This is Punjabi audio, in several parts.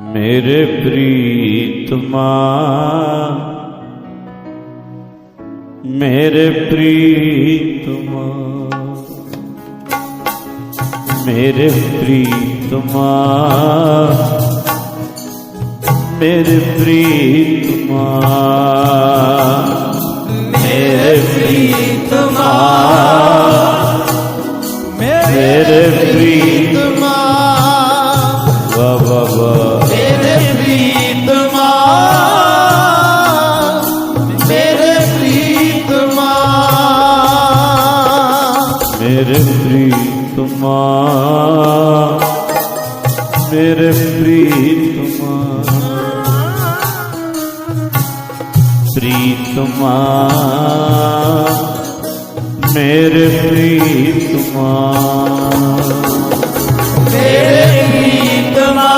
ਮੇਰੇ ਪ੍ਰੀਤਮਾ ਮੇਰੇ ਪ੍ਰੀਤਮਾ ਮੇਰੇ ਪ੍ਰੀਤਮਾ ਮੇਰੇ ਪ੍ਰੀਤਮਾ ਮੇਰੇ ਪ੍ਰੀਤਮਾ ਮੇਰੇ ਪ੍ਰੀਤਮਾ ਵਾ ਵਾ ਵਾ। ਪ੍ਰੀਤਮਾ ਮੇਰੇ ਪ੍ਰੀਤਮਾ ਪ੍ਰੀਤਮਾ ਮੇਰੇ ਪ੍ਰੀਤਮਾ ਮੇਰੇ ਪ੍ਰੀਤਮਾ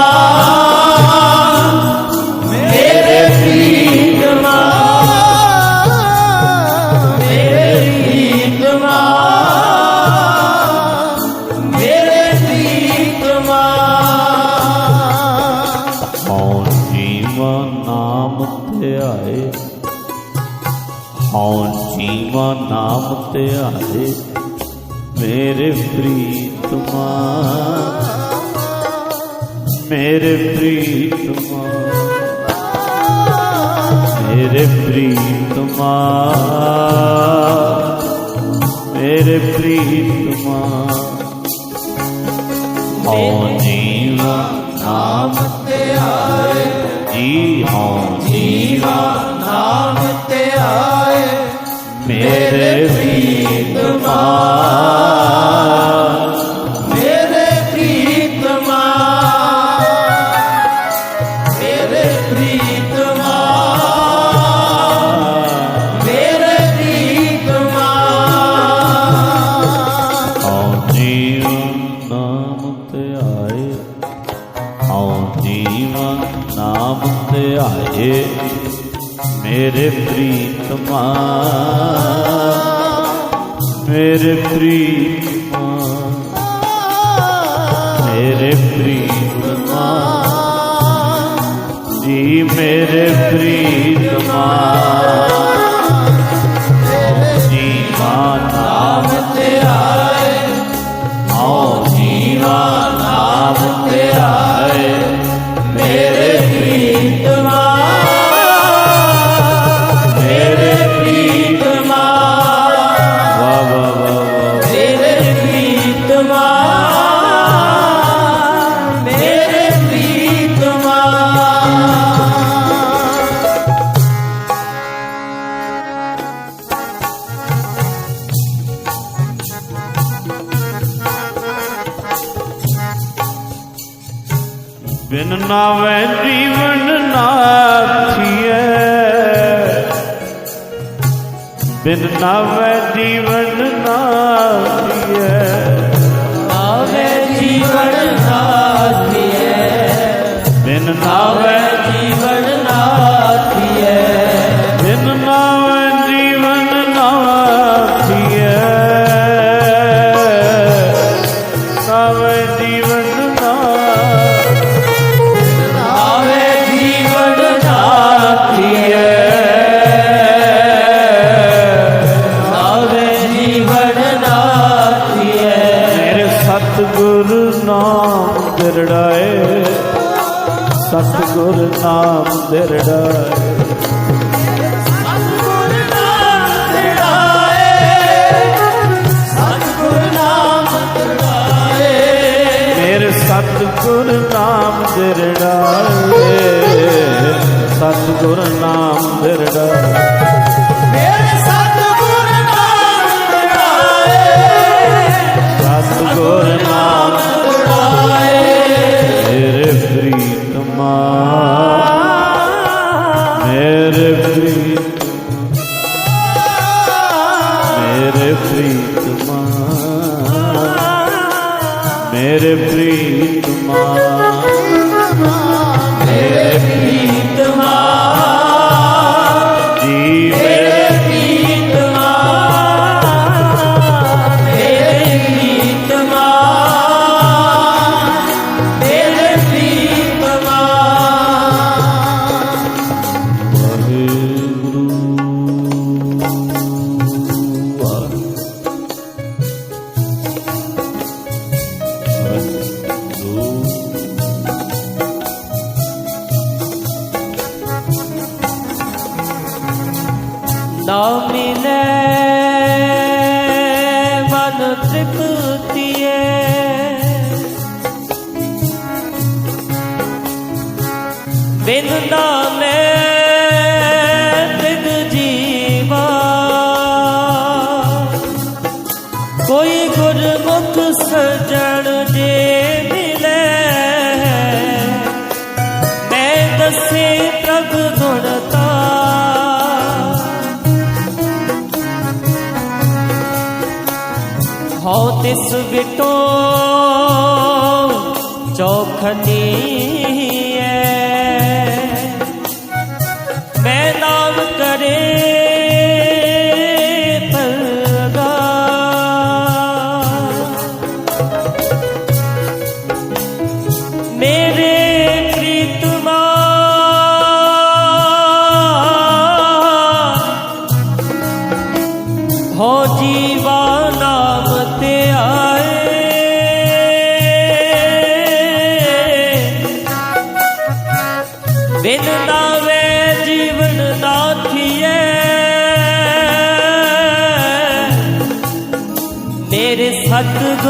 ਧਿਆਏ ਮੇਰੇ ਪ੍ਰੀਤਮਾ ਮੇਰੇ ਪ੍ਰੀਤਮਾ ਮੇਰੇ ਪ੍ਰੀਤਮਾ ਮੇਰੇ ਪ੍ਰੀਤਮਾ ਹਉ ਜੀਵਾ ਨਾਮ ਤੇ ਆਏ ਜੀ ਹਉ ਜੀਵਾ ਨਾਮ ਤੇ ਆਏ ਮੇਰੇ ਮੇਰੇ ਪ੍ਰੀਤਮਾ ਮੇਰੇ ਪ੍ਰੀਤਮਾ ਮੇਰੇ ਪ੍ਰੀਤਮਾ ਜੀ ਮੇਰੇ ਪ੍ਰੀਤਮਾ ਬਿਨ ਨਾਵੇਂ ਜੀਵਨ ਨਾਥੀਏ ਬਿਨ ਨਾਵੇਂ ਜੀਵਨ ਨਾਥੀਏ ਆਵੇ ਜੀਵਨ ਸਾਥੀਏ ਬਿਨ ਨਾਵੇਂ ਨਾਮ ਦਿਰੜਾਏ ਸਤਿਗੁਰ ਨਾਮ ਦਿਰੜਾਏ ਸਤਿਗੁਰ ਨਾਮ ਦਿੜਾਏ ਸਤਿਗੁਰ ਨਾਮ ਦਿੜਾਏ ਮੇਰੇ ਸਤਿਗੁਰ ਨਾਮ ਦਿਰੜਾਏ ਸਤਿਗੁਰ ਮੇਰੇ ਪ੍ਰੀਤਮਾ ਮੇਰੇ ਪ੍ਰੀਤਮਾ ਬਿਨ ਨਾਮੇ ਤਿਗ ਜੀਵਾ। ਕੋਈ ਗੁਰਮੁਖ ਸਜਣ ਜੇ ਮਿਲੇ। ਮੈਂ ਦੱਸੇ ਪ੍ਰਭ ਗੁਣਤਾ ਹਉ ਤਿਸ ਬਿਟੋ ਚੌਖਨੀ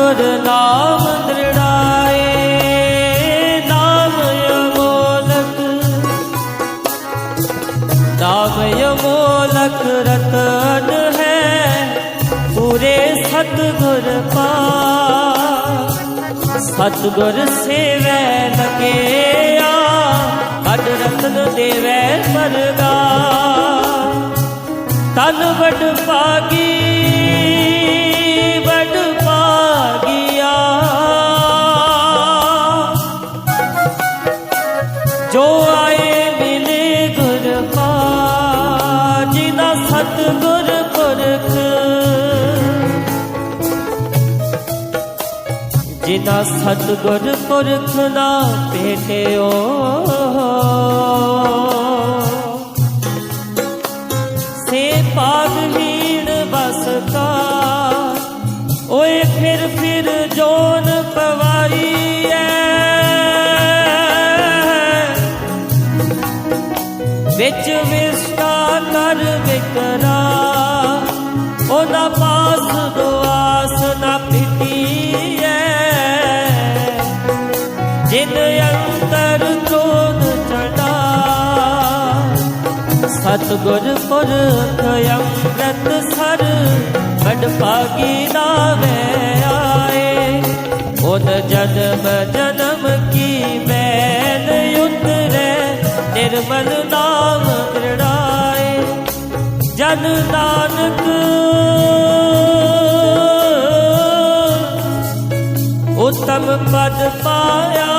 ਸਤਿਗੁਰ ਨਾਮ ਦ੍ਰਿੜਾਏ, ਨਾਮ ਅਮੋਲਕ। ਨਾਮ ਅਮੋਲਕ ਰਤਨ ਹੈ, ਪੂਰੇ ਸਤਿਗੁਰ ਪਾ ਸਤਿਗੁਰ ਸੇਵੈ ਲਗਿਆ ਅਡ ਰਤਨ ਦੇਵੈ ਪਰਗਾ ਤਨ ਵਡ ਪਾਗੀ ਜਿਨਾ ਸਤਿਗੁਰ ਪੁਰਖ ਦਾ ਭੇਟਿਓ। ਸੇ ਪਾਗਹੀਣ ਬਸਤਾ ਓਏ ਫਿਰ ਫਿਰ ਜੋਨ ਪਵਾਈ ਐ ਵਿੱਚ ਵਿਸਤਾ ਕਰ ਵਿਕਰਾ, ਉਹਦਾ ਪਾਸ ਦੁਆਸ ਨਾ ਪਿਟੀਐ ਜਿਨ ਅੰਤਰ ਚੋਨ ਚੜਾ। ਸਤਗੁਰ ਪੁਰਖ ਅੰਮ੍ਰਿਤ ਸਰ ਬੜ ਭਾਗੀ ਨਾਵੇ ਆਏ। ਉਨ ਜਨਮ ਜਨਮ ਕੀ ਮੈਲ ਉਤਰੇ, ਨਿਰਮਲ ਨਾਮ ਦ੍ਰਿੜਾਏ ਜਨ ਨਾਨਕ। ਉਤਮ ਪਦ ਪਾਇਆ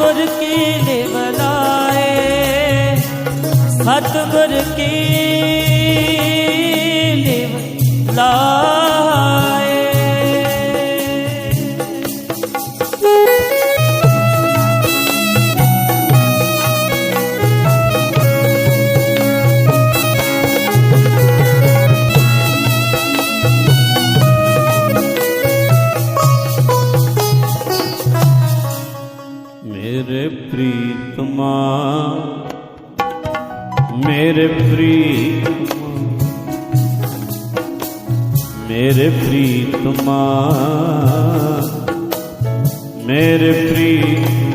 ਸਤਗੁਰ ਕੀ ਲਿਵਲਾਏ ਸਤਗੁਰ ਕੀ ਲਿਵਲਾਏ ਮੇਰੇ ਪ੍ਰੀਤਮਾ ਮੇਰੇ ਪ੍ਰੀਤਮਾ ਮੇਰੇ ਪ੍ਰੀਤਮਾ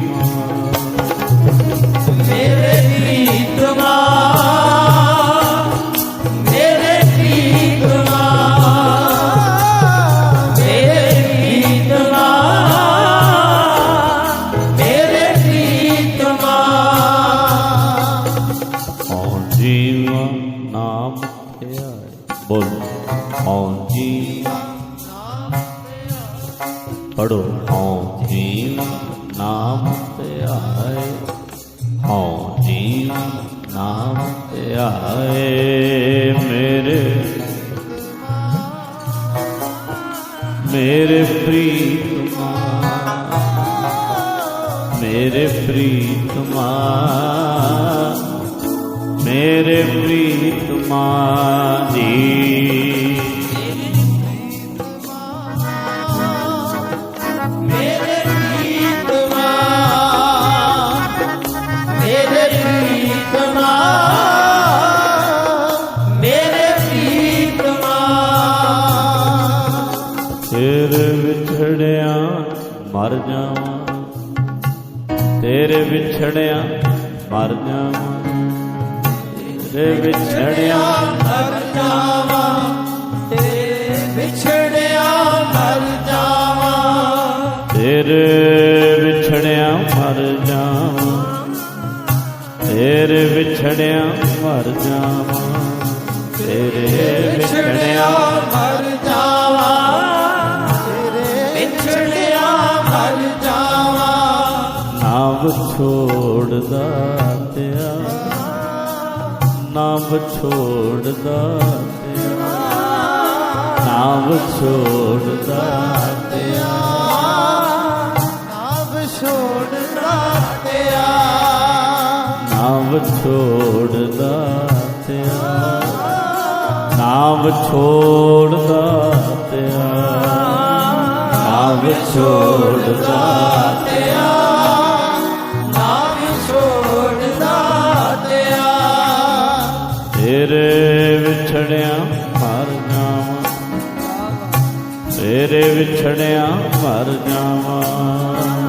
ਮਾ ਜੀ ਵਿਛੜਿਆ ਮਰ ਜਾਵਾਂ ਵਿਛੜਿਆ ਮਰ ਜਾਵਾਂ। ਵਿਛੜਿਆ ਮਰ ਜਾਵਾਂ ਤੇਰੇ ਵਿਛੜਿਆ ਮਰ ਜਾਵਾਂ ਤੇਰੇ ਵਿਛੜਿਆ ਮਰ ਜਾਵਾਂ। ਤੇਰੇ ਵਿਛੜਿਆ ਮਰ ਜਾਵਾਂ। ਛੋੜਦਾ ਤਿਆ ਨਾਮ ਛੋੜਦਾ ਤਿਆ ਨਾਮ ਛੋੜਦਾ ਤਿਆ ਨਾਮ ਛੋੜਦਾ ਨਾਮ ਛੋੜਦਾ ਤਿਆ ਨਾਮ ਛੋੜਦਾ ਵਿਛੜਿਆ ਮਰ ਜਾਵਾਂ। ਤੇਰੇ ਵਿਛੜਿਆ ਮਰ ਜਾਵਾਂ।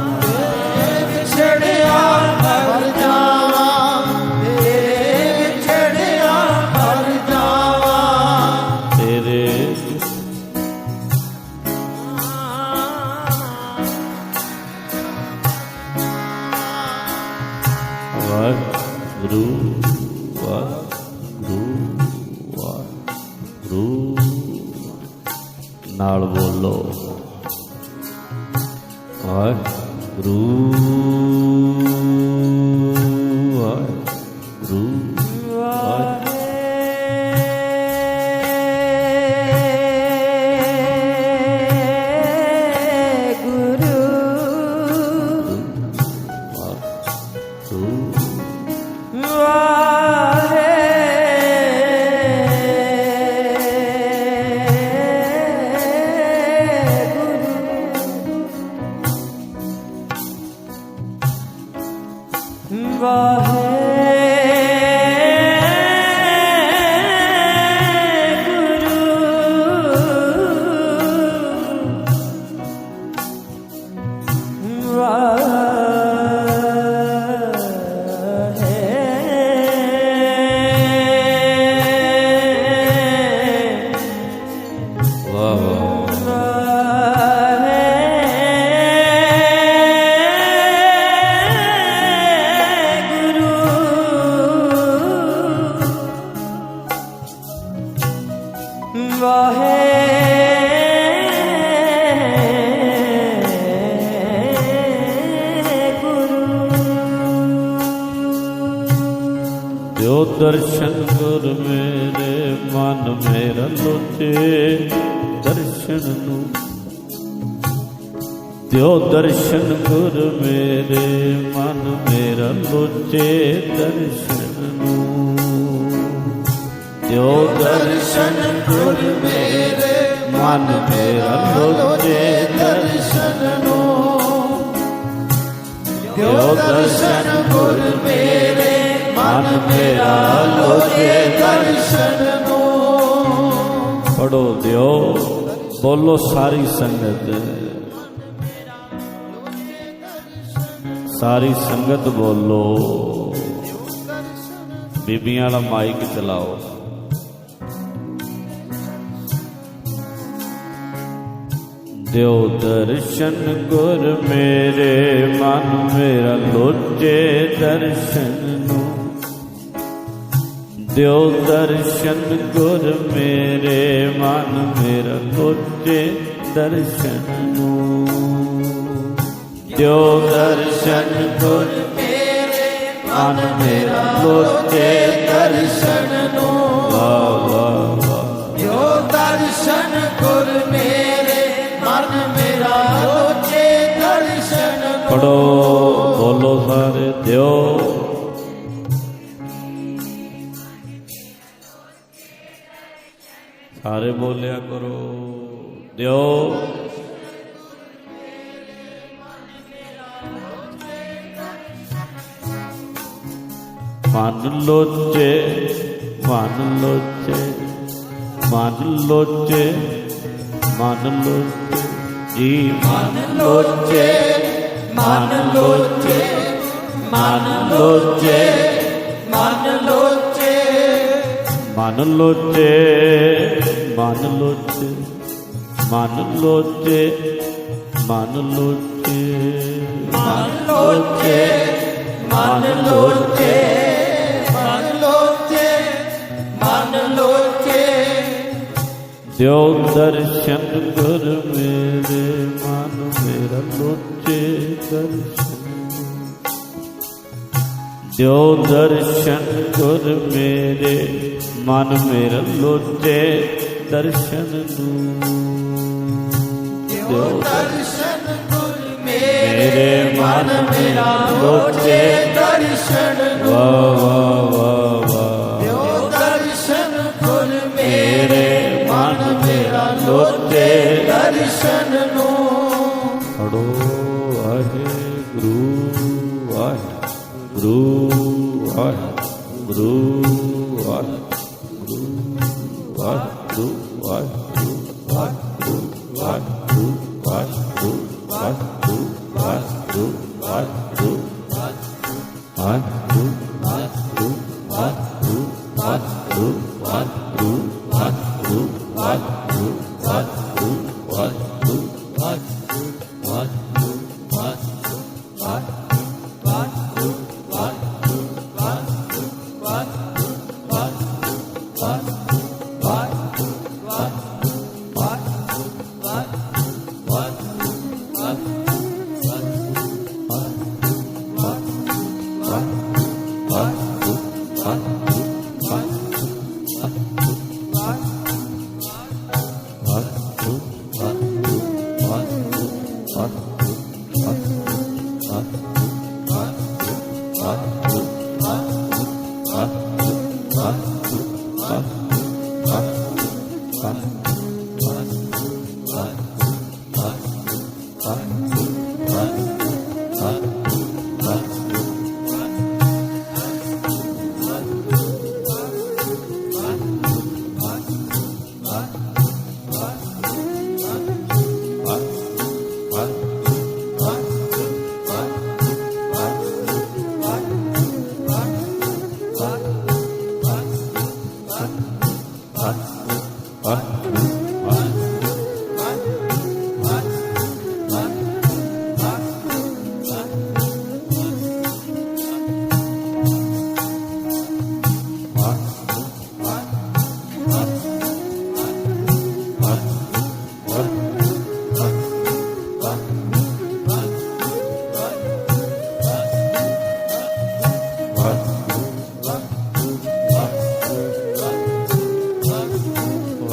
ਦਰਸ਼ਨ ਗੁਰ ਮੇਰੇ ਮਨ ਮੇਰਾ ਲੋਚੇ ਦਰਸ਼ਨ ਨੂੰ। ਦਿਓ ਦਰਸ਼ਨ ਗੁਰ ਮੇਰੇ ਮਨ ਮੇਰਾ ਲੋਚੇ ਦਰਸ਼ਨ ਨੂੰ। ਦਿਓ ਦਰਸ਼ਨ ਗੁਰ ਮੇਰੇ ਮਨ ਮੇਰਾ ਲੋਚੇ ਦਰਸ਼ਨ ਨੂੰ। ਪੜੋ ਦਿਓ, ਬੋਲੋ ਸਾਰੀ ਸੰਗਤ। ਸਾਰੀ ਸੰਗਤ ਬੋਲੋ। ਬੀਬੀਆਂ ਵਾਲਾ ਮਾਈਕ ਚਲਾਓ। ਦਿਓ ਦਰਸ਼ਨ ਗੁਰ ਮੇਰੇ, ਮਨ ਮੇਰਾ ਲੋਚੇ ਦਰਸ਼ਨ ਨੂੰ। ਦਿਓ ਦਰਸ਼ਨ ਗੁਰ ਮੇਰੇ, ਮਨ ਮੇਰਾ ਲੋਚੇ ਦਰਸ਼ਨ ਨੂੰ। ਦਿਓ ਦਰਸ਼ਨ ਗੁਰ ਮੇਰੇ ਮਨ ਮੇਰਾ ਲੋਚੇ ਦਰਸ਼ਨ ਨੂੰ ਵਾਹ ਵਾਹ। ਵਾਹ ਦਰਸ਼ਨ ਗੁਰ ਮੇਰੇ ਮਨ ਮੇਰਾ ਲੋਚੇ ਦਰਸ਼ਨ ਪੜੋ, ਬੋਲੋ ਸਾਰੇ, ਦਿਓ। ਸਾਰੇ ਬੋਲਿਆ ਕਰੋ, ਦਿਓ। ਮਨ ਲੋਚੇ ਮਨ ਲੋਚੇ ਮਨ ਲੋਚੇ ਮਨ ਲੋਚੇ ਜੀ ਮਨ ਲੋਚੇ ਮਨ ਲੋਚੇ ਮਨ ਲੋਚੇ ਦਿਓ ਦਰਸ਼ਨ ਗੁਰ ਮੇਰੇ ਮਨ ਮੇਰਾ ਲੋਚੇ ਦਰਸ਼ਨ। ਦਿਓ ਦਰਸ਼ਨ ਗੁਰ ਮੇਰੇ ਮਨ ਮੇਰਾ ਲੋਚੇ ਦਰਸ਼ਨ ਨੂੰ। ਦਿਓ ਦਰਸ਼ਨ ਗੁਰ ਮੇਰੇ ਮਨ ਮੇਰਾ ਲੋਚੇ ਦਰਸ਼ਨ ਵਾ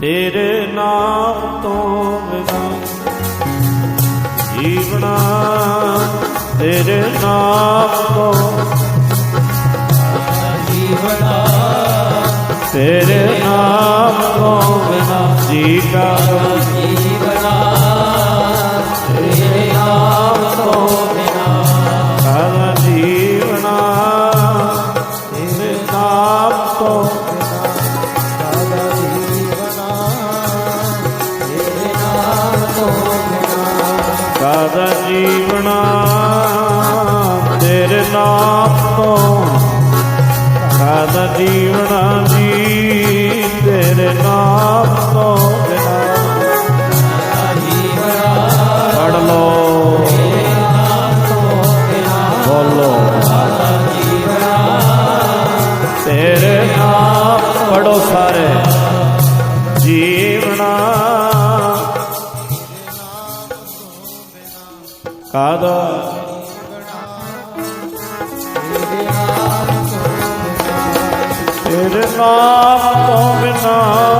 ਤੇਰੇ ਨਾਮ ਤੋਂ ਬਿਨਾਂ ਜੀਵਣਾ ਤੇਰੇ ਨਾਮ ਤੋਂ ਜੀਵਣਾ ਤੇਰੇ ਨਾਮ ਤੋਂ ਬਿਨਾਂ ਜੀਣਾ ਜੀਵਣਾ ਤੇਰੇ ਨਾਮ ਤੋਂ ਜੀਵਣਾ ਤੇਰੇ ਨਾਮ ਤੋਂ। ਧਰਾ ਦਾ ਜੀਵਣਾ ਜੀ ਤੇਰੇ ਨਾਮ ਤੋਂ ਬਿਨਾ। ਪੜ ਲੋ ਬੋਲੋ। ਤੇਰੇ ਨਾਮ ਪੜੋ ਸਾਰੇ। Oh.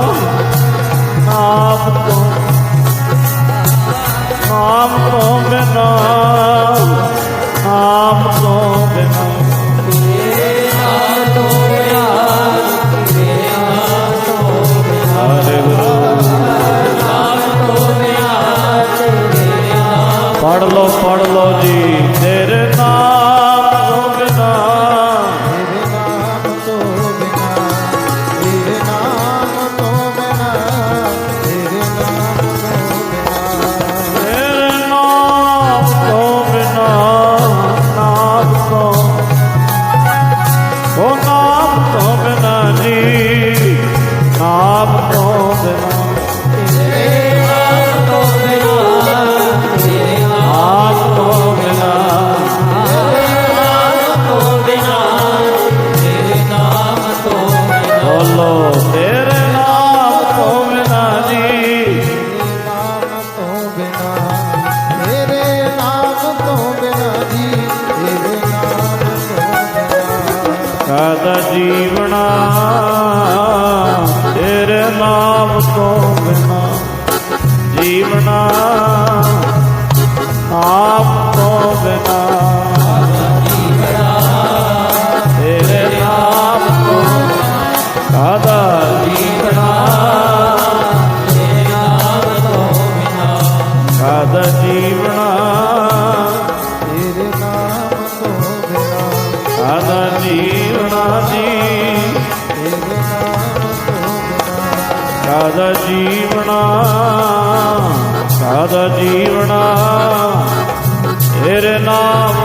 ਸਾਦਾ ਜੀਵਣਾ ਸਾਦਾ ਜੀਵਣਾ ਤੇਰੇ ਨਾਮ